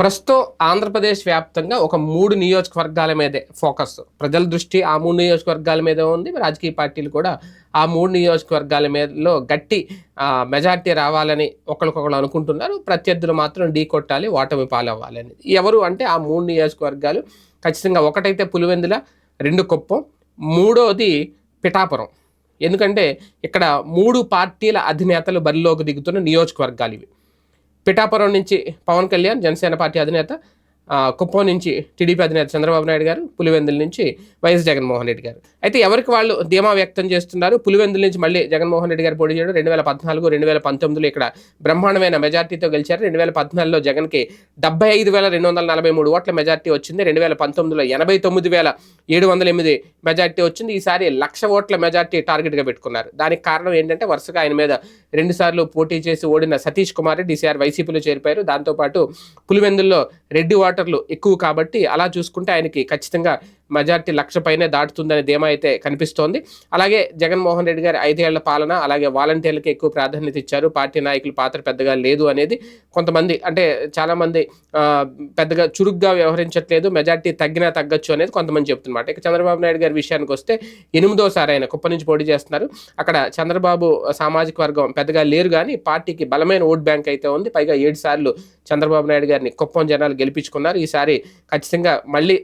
ప్రస్తుతం ఆంధ్రప్రదేశ్ వ్యాప్తంగా ఒక మూడు నియోజకవర్గాల మీదే ఫోకస్. ప్రజల దృష్టి ఆ మూడు నియోజకవర్గాల మీదే ఉంది. రాజకీయ పార్టీలు కూడా ఆ మూడు నియోజకవర్గాల మీదలో గట్టి మెజార్టీ రావాలని ఒకరికొకరు అనుకుంటున్నారు. ప్రత్యర్థులు మాత్రం ఢీ కొట్టాలి ఓటమి పాలవ్వాలని ఎవరు అంటే ఆ మూడు నియోజకవర్గాలు ఖచ్చితంగా ఒకటైతే పులివెందుల రెండు కుప్పం మూడోది పిఠాపురం. ఎందుకంటే ఇక్కడ మూడు పార్టీల అధినేతలు బరిలోకి దిగుతున్న నియోజకవర్గాలు ఇవి. పిఠాపురం నుంచి పవన్ కళ్యాణ్ జనసేన పార్టీ అధినేత కుప్పం నుంచి టీడీపీ అధినేత చంద్రబాబు నాయుడు గారు పులివెందుల నుంచి వైఎస్ జగన్మోహన్ రెడ్డి గారు. అయితే ఎవరికి వాళ్ళు ధీమా వ్యక్తం చేస్తున్నారు? పులివెందుల నుంచి మళ్ళీ జగన్మోహన్ రెడ్డి గారు పోటీ చేయడం రెండు వేల పద్నాలుగు రెండు వేల పంతొమ్మిదిలో ఇక్కడ బ్రహ్మాండమైన మెజార్టీతో గెలిచారు. రెండు వేల పద్నాలుగులో జగన్కి డెబ్బై ఐదు వేల రెండు వందల నలభై మూడు ఓట్ల మెజార్టీ వచ్చింది. రెండు వేల పంతొమ్మిదిలో ఎనభై తొమ్మిది వేల ఏడు వందల ఎనిమిది మెజార్టీ వచ్చింది. ఈసారి లక్ష ఓట్ల మెజార్టీ టార్గెట్గా పెట్టుకున్నారు. దానికి కారణం ఏంటంటే వరుసగా ఆయన మీద రెండుసార్లు పోటీ చేసి ఓడిన సతీష్ కుమార్ రెడ్డి ఈసారి వైసీపీలో చేరిపోయారు. దాంతోపాటు పులివెందుల్లో రెడ్డి ఓటర్లు ఎక్కువ కాబట్టి అలా చూసుకుంటే ఆయనకి ఖచ్చితంగా మెజార్టీ లక్ష పైనే దాటుతుందనే ధీమా అయితే కనిపిస్తోంది. అలాగే జగన్మోహన్ రెడ్డి గారి ఐదేళ్ళ పాలన అలాగే వాలంటీర్లకి ఎక్కువ ప్రాధాన్యత ఇచ్చారు. పార్టీ నాయకుల పాత్ర పెద్దగా లేదు అనేది కొంతమంది అంటే చాలామంది పెద్దగా చురుగ్గా వ్యవహరించట్లేదు మెజార్టీ తగ్గినా తగ్గొచ్చు అనేది కొంతమంది చెప్తున్నమాట. ఇక చంద్రబాబు నాయుడు గారి విషయానికి వస్తే ఎనిమిదోసారి ఆయన కుప్ప నుంచి పోటీ చేస్తున్నారు. అక్కడ చంద్రబాబు సామాజిక వర్గం పెద్దగా లేరు కానీ పార్టీకి బలమైన ఓట్ బ్యాంక్ అయితే ఉంది. పైగా ఏడు సార్లు చంద్రబాబు నాయుడు గారిని కుప్పం జనాలు గెలిపించుకున్నారు. ఈసారి ఖచ్చితంగా మళ్ళీ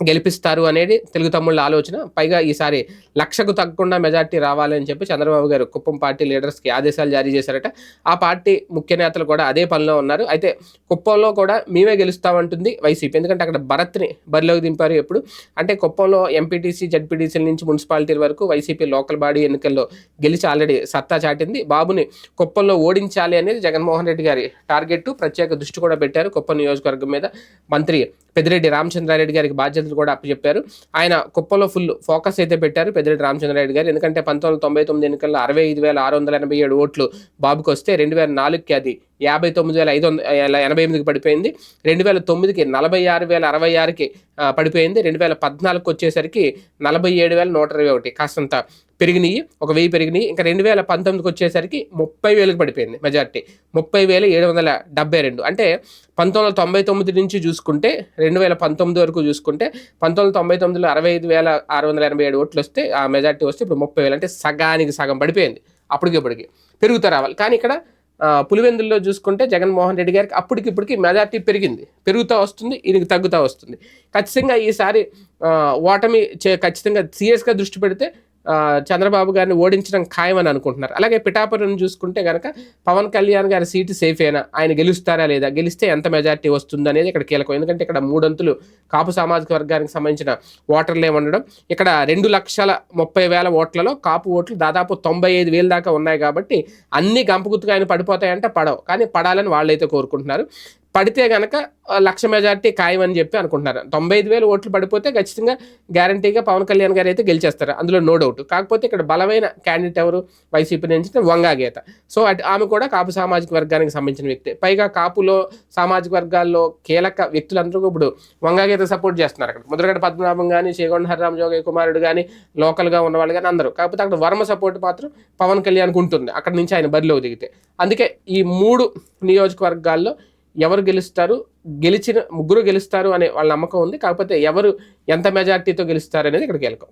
గెలిపిస్తారు అనేది తెలుగు తమ్ముళ్ళ ఆలోచన. పైగా ఈసారి లక్షకు తగ్గకుండా మెజార్టీ రావాలని చెప్పి చంద్రబాబు గారు కుప్పం పార్టీ లీడర్స్కి ఆదేశాలు జారీ చేశారట. ఆ పార్టీ ముఖ్య నేతలు కూడా అదే పనిలో ఉన్నారు. అయితే కుప్పంలో కూడా మేమే గెలుస్తామంటుంది వైసీపీ. ఎందుకంటే అక్కడ భరత్ని బరిలోకి దింపారు ఎప్పుడు. అంటే కుప్పంలో ఎంపీటీసీ జడ్పీటీసీల నుంచి మున్సిపాలిటీల వరకు వైసీపీ లోకల్ బాడీ ఎన్నికల్లో గెలిచి ఆల్రెడీ సత్తా చాటింది. బాబుని కుప్పంలో ఓడించాలి అనేది జగన్మోహన్ రెడ్డి గారి టార్గెట్ ప్రత్యేక దృష్టి కూడా పెట్టారు కుప్పం నియోజకవర్గం మీద మంత్రి పెద్దిరెడ్డి రామచంద్రారెడ్డి గారికి బాధ్యతలు కూడా అప్పచెప్పారు. ఆయన కుప్పలో ఫుల్ ఫోకస్ అయితే పెట్టారు పెద్దిరెడ్డి రామచంద్రారెడ్డి గారు. ఎందుకంటే పంతొమ్మిది వందల తొంభై తొమ్మిది ఎన్నికల్లో అరవై ఐదు వేల ఆరు వందల ఎనభై ఏడు ఓట్లు బాబుకి వస్తే రెండు వేల నాలుగుకి అది యాభై తొమ్మిది వేల ఐదు వందల ఎనభై ఎనిమిదికి పడిపోయింది. రెండు వేల తొమ్మిదికి నలభై ఆరు వేల అరవై ఆరుకి పడిపోయింది. రెండు వేల పద్నాలుగుకి వచ్చేసరికి నలభై ఏడు వేల నూట ఇరవై ఒకటి కాస్తంత పెరిగినాయి ఒక వెయ్యి పెరిగినాయి. ఇంకా రెండు వేల పంతొమ్మిదికి వచ్చేసరికి ముప్పై వేలకు పడిపోయింది మెజార్టీ. ముప్పై వేల ఏడు వందల డెబ్బై రెండు. అంటే పంతొమ్మిది వందల తొంభై తొమ్మిది నుంచి చూసుకుంటే రెండు వేల పంతొమ్మిది వరకు చూసుకుంటే పంతొమ్మిది వందల తొంభై తొమ్మిదిలో అరవై ఐదు వేల ఆరు వందల ఎనభై ఏడు ఓట్లు వస్తే ఆ మెజార్టీ వస్తే ఇప్పుడు ముప్పై వేలు. అంటే సగానికి సగం పడిపోయింది. అప్పటికి ఇప్పటికి పెరుగుతూ రావాలి. కానీ ఇక్కడ పులివెందుల్లో చూసుకుంటే జగన్మోహన్ రెడ్డి గారికి అప్పటికి ఇప్పటికి మెజార్టీ పెరిగింది. పెరుగుతూ వస్తుంది ఈయనకి తగ్గుతూ వస్తుంది. ఖచ్చితంగా ఈసారి ఓటమి చే ఖచ్చితంగా సీరియస్గా దృష్టి పెడితే చంద్రబాబు గారిని ఓడించడం ఖాయమని అనుకుంటున్నారు. అలాగే పిఠాపురం చూసుకుంటే కనుక పవన్ కళ్యాణ్ గారి సీటు సేఫేనా ఆయన గెలుస్తారా లేదా? గెలిస్తే ఎంత మెజార్టీ వస్తుంది అనేది ఇక్కడ కీలకం. ఎందుకంటే ఇక్కడ మూడంతులు కాపు సామాజిక వర్గానికి సంబంధించిన ఓటర్లే ఉండడం. ఇక్కడ రెండు లక్షల ముప్పై వేల ఓట్లలో కాపు ఓట్లు దాదాపు తొంభై ఐదు వేల దాకా ఉన్నాయి కాబట్టి అన్ని గంపగుత్తుగా ఆయన పడిపోతాయంటే పడవు. కానీ పడాలని వాళ్ళైతే కోరుకుంటున్నారు. పడితే గనక లక్ష మెజార్టీ ఖాయమని చెప్పి అనుకుంటున్నారు. తొంభై ఐదు వేలు ఓట్లు పడిపోతే ఖచ్చితంగా గ్యారంటీగా పవన్ కళ్యాణ్ గారు అయితే గెలిచేస్తారు. అందులో నో డౌట్. కాకపోతే ఇక్కడ బలమైన క్యాండిడేట్ ఎవరు? వైసీపీ నుంచి వంగా గీత. సో అటు ఆమె కూడా కాపు సామాజిక వర్గానికి సంబంధించిన వ్యక్తి. పైగా కాపులో సామాజిక వర్గాల్లో కీలక వ్యక్తులందరూ ఇప్పుడు వంగా గీత సపోర్ట్ చేస్తున్నారు అక్కడ. ముద్రగడ పద్మనాభం కానీ చేగొండ హరిరామ్ జోగయ్య కుమారుడు కానీ లోకల్గా ఉన్న వాళ్ళు కానీ అందరూ. కాకపోతే అక్కడ వర్మ సపోర్ట్ మాత్రం పవన్ కళ్యాణ్కి ఉంటుంది. అక్కడ నుంచి ఆయన బరిలో దిగితే. అందుకే ఈ మూడు నియోజకవర్గాల్లో ఎవరు గెలుస్తారు? గెలిచిన ముగ్గురు గెలుస్తారు అనే వాళ్ళ నమ్మకం ఉంది. కాకపోతే ఎవరు ఎంత మెజార్టీతో గెలుస్తారు అనేది ఇక్కడ కీలకం.